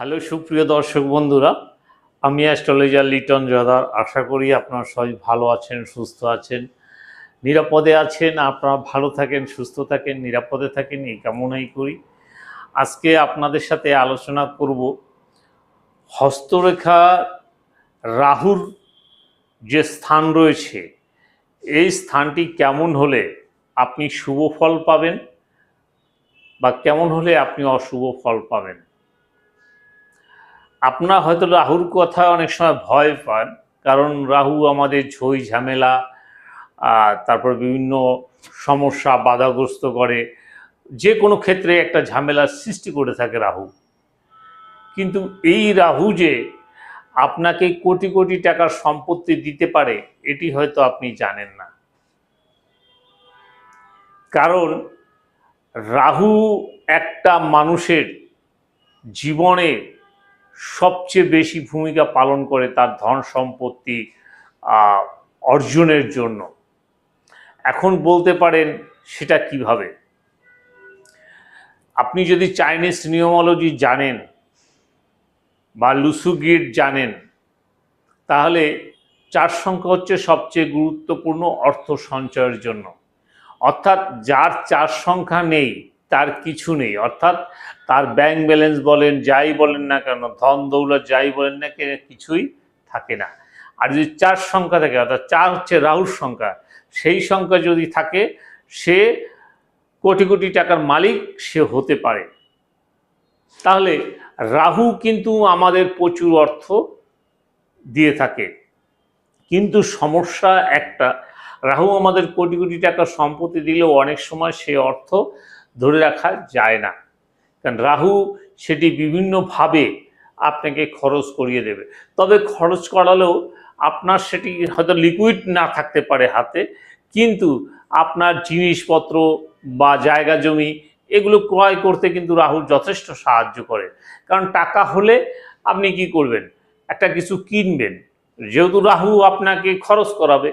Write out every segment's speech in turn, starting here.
Hello, সুপ্রিয় দর্শক বন্ধুরা, আমি অ্যাস্ট্রোলজার লিটন জদার আশা করি আপনারা সবাই ভালো আছেন, সুস্থ আছেন, নিরাপদে আছেন, আপনারা ভালো থাকেন, সুস্থ থাকেন, নিরাপদে থাকেন, এই কামনাই করি। আজকে আপনাদের সাথে আলোচনা করব হস্তরেখা রাহুর যে স্থান রয়েছে, এই স্থানটি কেমন হলে আপনি শুভ ফল পাবেন বা কেমন হলে আপনি অশুভ ফল পাবেন। আপনারা হয়তো রাহুর কথা অনেক সময় ভয় পান, কারণ রাহু আমাদের ঝই ঝামেলা তারপর বিভিন্ন সমস্যা বাধাগ্রস্ত করে। যে কোনো ক্ষেত্রে একটা ঝামেলার সৃষ্টি করে থাকে রাহু। কিন্তু এই রাহু যে আপনাকে কোটি কোটি টাকার সম্পত্তি দিতে পারে, এটি হয়তো আপনি জানেন না। কারণ রাহু একটা মানুষের জীবনে সবচেয়ে বেশি ভূমিকা পালন করে তার ধন সম্পত্তি অর্জনের জন্য। এখন বলতে পারেন সেটা কীভাবে? আপনি যদি চাইনিজ নিউমোলজি জানেন বা লুসুগিট জানেন, তাহলে চার সংখ্যা হচ্ছে সবচেয়ে গুরুত্বপূর্ণ অর্থ সঞ্চয়ের জন্য। অর্থাৎ যার চার সংখ্যা নেই তার কিছু নেই। অর্থাৎ তার ব্যাংক ব্যালেন্স বলেন, যাই বলেন না কেন, ধন দৌলত যাই বলেন না কেন, কিছুই থাকে না। আর যদি চার সংখ্যা থাকে, অর্থাৎ চার হচ্ছে রাহুর সংখ্যা, সেই সংখ্যা যদি থাকে, সে কোটি কোটি টাকার মালিক সে হতে পারে। তাহলে রাহু কিন্তু আমাদের প্রচুর অর্থ দিয়ে থাকে। কিন্তু সমস্যা একটা, রাহু আমাদের কোটি কোটি টাকার সম্পত্তি দিলেও অনেক সময় সে অর্থ ধরে রাখা যায় না। কারণ রাহু সেটি বিভিন্নভাবে আপনাকে খরচ করিয়ে দেবে। তবে খরচ করালেও আপনার সেটি হয়তো লিকুইড না থাকতে পারে হাতে, কিন্তু আপনার জিনিসপত্র বা জায়গা জমি এগুলো ক্রয় করতে কিন্তু রাহু যথেষ্ট সাহায্য করে। কারণ টাকা হলে আপনি কি করবেন? একটা কিছু কিনবেন। যেহেতু রাহু আপনাকে খরচ করাবে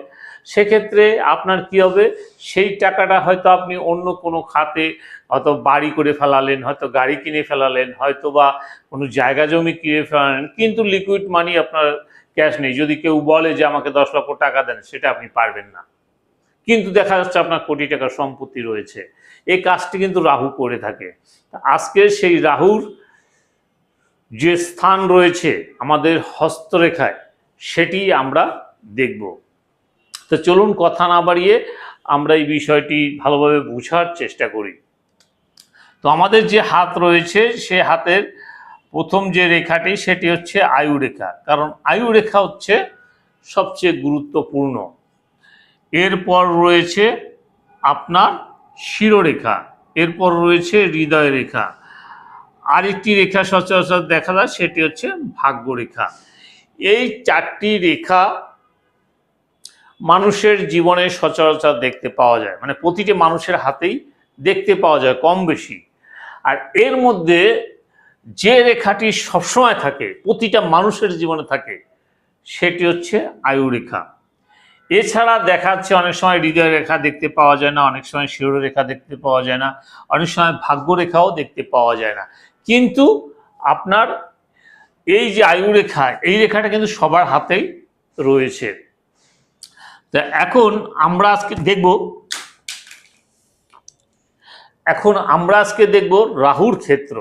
সেক্ষেত্রে আপনার কি হবে? সেই টাকাটা হয়তো আপনি অন্য কোনো খাতে হয়তো বাড়ি করে ফেলালেন, হয়তো গাড়ি কিনে ফেলালেন হয়তো বা কোনো জায়গা জমি কিনে ফেলালেন, কিন্তু লিকুইড মানি আপনার ক্যাশ নেই। যদি কেউ বলে যে আমাকে দশ লক্ষ টাকা দেন, সেটা আপনি পারবেন না। কিন্তু দেখা যাচ্ছে আপনার কোটি টাকার সম্পত্তি রয়েছে। এই কাজটি কিন্তু রাহু করে থাকে। আজকে সেই রাহুর যে স্থান রয়েছে আমাদের হস্তরেখায়, সেটি আমরা দেখব। তো চলুন কথা না বাড়িয়ে আমরা এই বিষয়টি ভালোভাবে বোঝার চেষ্টা করি। তো আমাদের যে হাত রয়েছে, সে হাতের প্রথম যে রেখাটি, সেটি হচ্ছে আয়ু রেখা। কারণ আয়ু রেখা হচ্ছে সবচেয়ে গুরুত্বপূর্ণ। এরপর রয়েছে আপনার শিরোরেখা, এরপর রয়েছে হৃদয় রেখা। আরেকটি রেখা সচরাচর দেখা যায়, সেটি হচ্ছে ভাগ্য রেখা এই চারটি রেখা মানুষের জীবনে সচরাচর দেখতে পাওয়া যায়। মানে প্রতিটি মানুষের হাতেই দেখতে পাওয়া যায় কম বেশি। আর এর মধ্যে যে রেখাটি সবসময় থাকে, প্রতিটা মানুষের জীবনে থাকে, সেটি হচ্ছে আয়ু রেখা। এছাড়া দেখা যাচ্ছে অনেক সময় হৃদয় রেখা দেখতে পাওয়া যায় না, অনেক সময় শিরো রেখা দেখতে পাওয়া যায় না, অনেক সময় ভাগ্য রেখাও দেখতে পাওয়া যায় না। কিন্তু আপনার এই যে আয়ু রেখা, এই রেখাটা কিন্তু সবার হাতেই রয়েছে। তা এখন আমরা আজকে দেখব, এখন আমরা আজকে দেখব রাহুর ক্ষেত্র।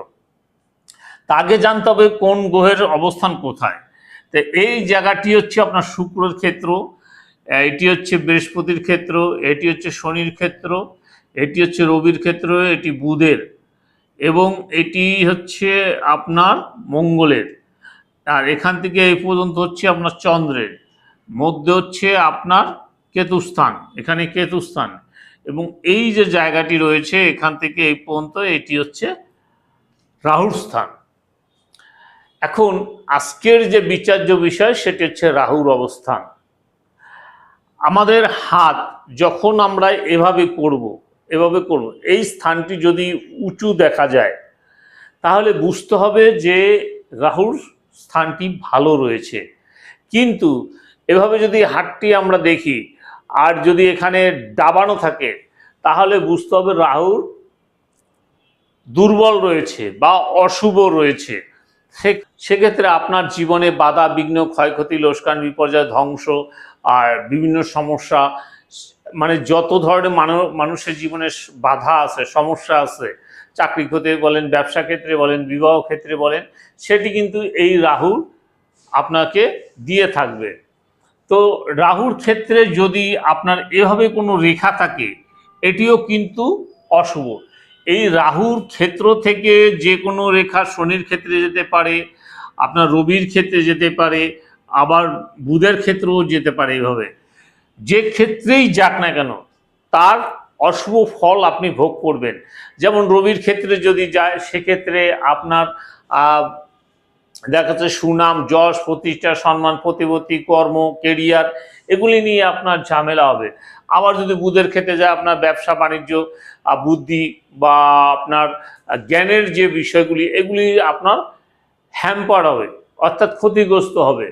তা আগে জানতে হবে কোন গ্রহের অবস্থান কোথায়। তো এই জায়গাটি হচ্ছে আপনার শুক্রের ক্ষেত্র, এটি হচ্ছে বৃহস্পতির ক্ষেত্র, এটি হচ্ছে শনির ক্ষেত্র, এটি হচ্ছে রবির ক্ষেত্র, এটি বুধের, এবং এটি হচ্ছে আপনার মঙ্গলের। আর এখান থেকে এই পর্যন্ত হচ্ছে আপনার চন্দ্রের। মধ্যে হচ্ছে আপনার কেতুস্থান, এখানে কেতুস্থান। এবং এই যে জায়গাটি রয়েছে এখান থেকে এই পর্যন্ত এটি হচ্ছে রাহুর স্থান। এখন আজকের যে বিচার্য বিষয় সেটি হচ্ছে রাহুর অবস্থান। আমাদের হাত যখন আমরা এভাবে করব এভাবে করব, এই স্থানটি যদি উঁচু দেখা যায়, তাহলে বুঝতে হবে যে রাহুর স্থানটি ভালো রয়েছে। কিন্তু এভাবে যদি হাতটি আমরা দেখি, আর যদি এখানে দাবানো থাকে, তাহলে বুঝতে হবে রাহুর দুর্বল রয়েছে বা অশুভ রয়েছে। সেক্ষেত্রে আপনার জীবনে বাধা, বিঘ্ন, ক্ষয়ক্ষতি, লোসকান, বিপর্যয়, ধ্বংস, আর বিভিন্ন সমস্যা মানে যত ধরনের মানু- মানুষের জীবনে বাধা আছে, সমস্যা আছে, চাকরি ক্ষেত্রে বলেন, ব্যবসা ক্ষেত্রে বলেন, বিবাহ ক্ষেত্রে বলেন, সেটি কিন্তু এই রাহু আপনাকে দিয়ে থাকবে। তো রাহুর ক্ষেত্রে যদি আপনার এভাবে কোনো রেখা থাকে, এটিও কিন্তু অশুভ। এই রাহুর ক্ষেত্র থেকে যে কোনো রেখা শনির ক্ষেত্রে যেতে পারে, আপনার রবির ক্ষেত্রে যেতে পারে, আবার বুধের ক্ষেত্রেও যেতে পারে এইভাবে যে ক্ষেত্রেই যাক না কেন, তার অশুভ ফল আপনি ভোগ করবেন। যেমন রবির ক্ষেত্রে যদি যায়, সেক্ষেত্রে আপনার দেখা যাচ্ছে সুনাম, যশ, প্রতিষ্ঠা, সম্মান, প্রতিপত্তি, কর্ম কেরিয়ার এগুলি নিয়ে আপনার ঝামেলা হবে। আবার যদি বুধের ক্ষেত্রে যায় আপনার ব্যবসা, বাণিজ্য বুদ্ধি বা আপনার জ্ঞানের যে বিষয়গুলি, এগুলি আপনার হ্যাম্পার হবে, অর্থাৎ ক্ষতিগ্রস্ত হবে।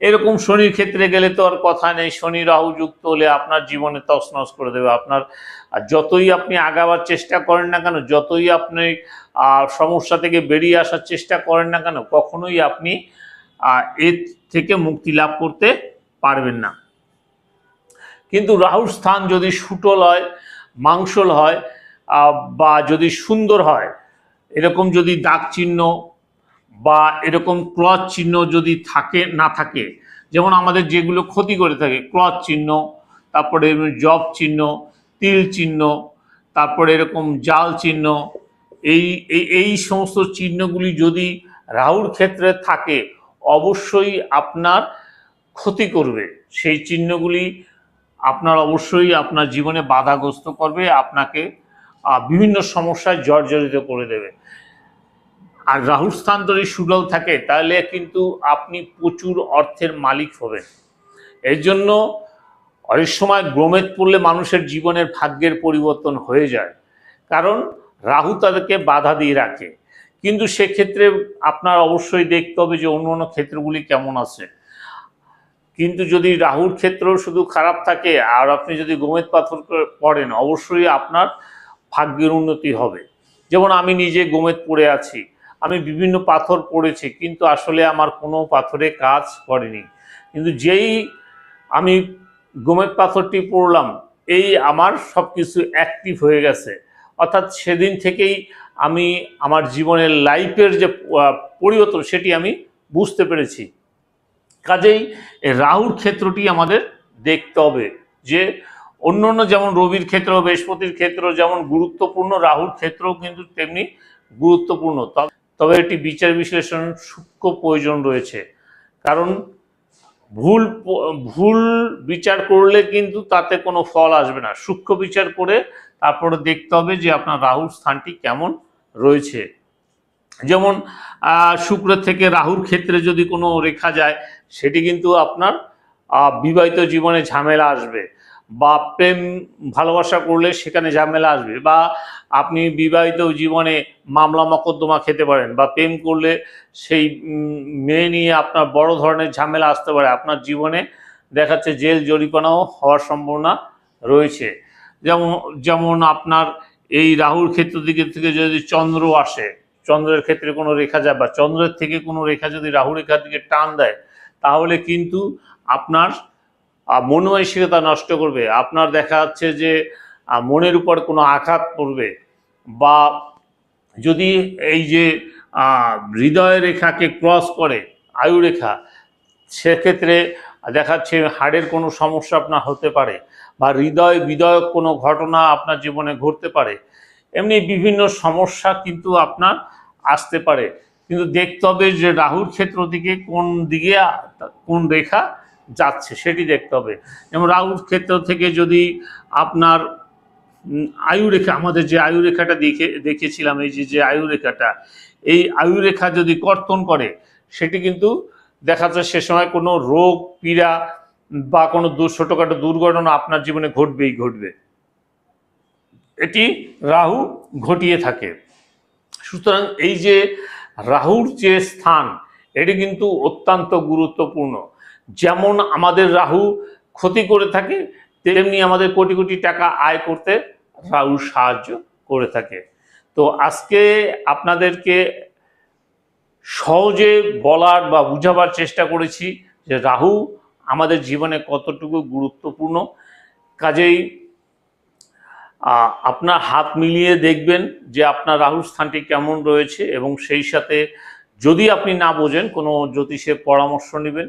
এরকম শনির ক্ষেত্রে গেলে তো আর কথা নেই। শনি রাহু যুক্ত হলে আপনার জীবনে তছনছ করে দেবে। আপনার যতই আপনি আগাবার চেষ্টা করেন না কেন, যতই আপনি সমস্যা থেকে বেরিয়ে আসার চেষ্টা করেন না কেন, কখনোই আপনি এর থেকে মুক্তি লাভ করতে পারবেন না। কিন্তু রাহুর স্থান যদি সুটল হয়, মাংসল হয় বা যদি সুন্দর হয়, এরকম যদি দাগ চিহ্ন বা এরকম ক্রস চিহ্ন যদি থাকে, না থাকে, যেমন আমাদের যেগুলো ক্ষতি করে থাকে, ক্রস চিহ্ন, তারপরে জব চিহ্ন, তিল চিহ্ন, তারপরে এরকম জাল চিহ্ন, এই, এই- সমস্ত চিহ্নগুলি যদি রাহুর ক্ষেত্রে থাকে, অবশ্যই আপনার ক্ষতি করবে। সেই চিহ্নগুলি আপনার অবশ্যই আপনার জীবনে বাধাগ্রস্ত করবে, আপনাকে বিভিন্ন সমস্যায় জর্জরিত করে দেবে। আর রাহুর স্থান যদি সুডল থাকে, তাহলে কিন্তু আপনি প্রচুর অর্থের মালিক হবেন। এর জন্য অনেক সময় গ্রোমেদ পড়লে মানুষের জীবনের ভাগ্যের পরিবর্তন হয়ে যায়। কারণ রাহু তাদেরকে বাধা দিয়ে রাখে। কিন্তু সেক্ষেত্রে আপনার অবশ্যই দেখতে হবে যে অন্য অন্য ক্ষেত্রগুলি কেমন আছে। কিন্তু যদি রাহুর ক্ষেত্র শুধু খারাপ থাকে, আর আপনি যদি গোমেদ পাথর পড়েন, অবশ্যই আপনার ভাগ্যের উন্নতি হবে। যেমন আমি নিজে গোমেদ পড়ে আছি। আমি বিভিন্ন পাথর পড়েছি, কিন্তু আসলে আমার কোনো পাথরে কাজ করেনি। কিন্তু যেই আমি গোমেদ পাথরটি পড়লাম, এই আমার সব কিছু অ্যাক্টিভ হয়ে গেছে। অর্থাৎ সেদিন থেকেই আমি আমার জীবনের লাইফের যে পরিবর্তন, সেটি আমি বুঝতে পেরেছি। কাজেই রাহুর ক্ষেত্রটি আমাদের দেখতে হবে যে অন্য অন্য যেমন রবির ক্ষেত্র, বৃহস্পতির ক্ষেত্র যেমন গুরুত্বপূর্ণ, রাহুর ক্ষেত্রও কিন্তু তেমনি গুরুত্বপূর্ণ। তবে- এটি বিচার বিশ্লেষণ সূক্ষ্ম প্রয়োজন রয়েছে। কারণ ভুল ভুল বিচার করলে কিন্তু তাতে কোনো ফল আসবে না। সূক্ষ্ম বিচার করে তারপরে দেখতে হবে যে আপনার রাহুর স্থানটি কেমন রয়েছে। যেমন শুক্র থেকে রাহুর ক্ষেত্রে যদি কোনো রেখা যায়, সেটি কিন্তু আপনার বিবাহিত জীবনে ঝামেলা আসবে। বা প্রেম, ভালোবাসা করলে সেখানে ঝামেলা আসবে বা আপনি বিবাহিত জীবনে মামলা মকদ্দমা খেতে পারেন বা প্রেম করলে সেই মেয়ে নিয়ে আপনার বড় ধরনের ঝামেলা আসতে পারে। আপনার জীবনে দেখাচ্ছে জেল জরিপানাও হওয়ার সম্ভাবনা রয়েছে। যেমন যেমন আপনার এই রাহুর ক্ষেত্র দিকে থেকে যদি চন্দ্র আসে, চন্দ্রের ক্ষেত্রে কোনো রেখা যায় বা চন্দ্রের থেকে কোনো রেখা যদি রাহু রেখার দিকে টান দেয়, তাহলে কিন্তু আপনার আহ, মনোমানসিকতা নষ্ট করবে। আপনার দেখা যাচ্ছে যে মনের উপর কোনো আঘাত পড়বে বা যদি এই যে হৃদয় রেখাকে ক্রস করে আয়ু রেখা সেক্ষেত্রে দেখাচ্ছে হাড়ের কোনো সমস্যা আপনার হতে পারে বা হৃদয় বিদয়ক কোনো ঘটনা আপনার জীবনে ঘটতে পারে। এমনি বিভিন্ন সমস্যা কিন্তু আপনার আসতে পারে। কিন্তু দেখতে হবে যে রাহুর ক্ষেত্র থেকে কোন দিকে কোন রেখা যাচ্ছে সেটি দেখতে হবে। যেমন রাহুর ক্ষেত্র থেকে যদি আপনার উম, আয়ু রেখা আমাদের যে আয়ু রেখাটা দেখে দেখেছিলাম এই যে যে আয়ু রেখাটা এই আয়ু রেখা যদি কর্তন করে সেটি কিন্তু দেখা যায় সে সময় কোনো রোগ পীড়া বা কোনো ছোটোখাটো দুর্ঘটনা আপনার জীবনে ঘটবেই ঘটবে। এটি রাহু ঘটিয়ে থাকে। সুতরাং এই যে রাহুর যে স্থান এটি কিন্তু অত্যন্ত গুরুত্বপূর্ণ। যেমন আমাদের রাহু ক্ষতি করে থাকে, তেমনি আমাদের কোটি কোটি টাকা আয় করতে রাহু সাহায্য করে থাকে। তো আজকে আপনাদেরকে সহজে বলার বা বুঝাবার চেষ্টা করেছি যে রাহু আমাদের জীবনে কতটুকু গুরুত্বপূর্ণ। কাজেই আপনার হাত মিলিয়ে দেখবেন যে আপনার রাহুর স্থানটি কেমন রয়েছে এবং সেই সাথে যদি আপনি না বোঝেন, কোনো জ্যোতিষের পরামর্শ নেবেন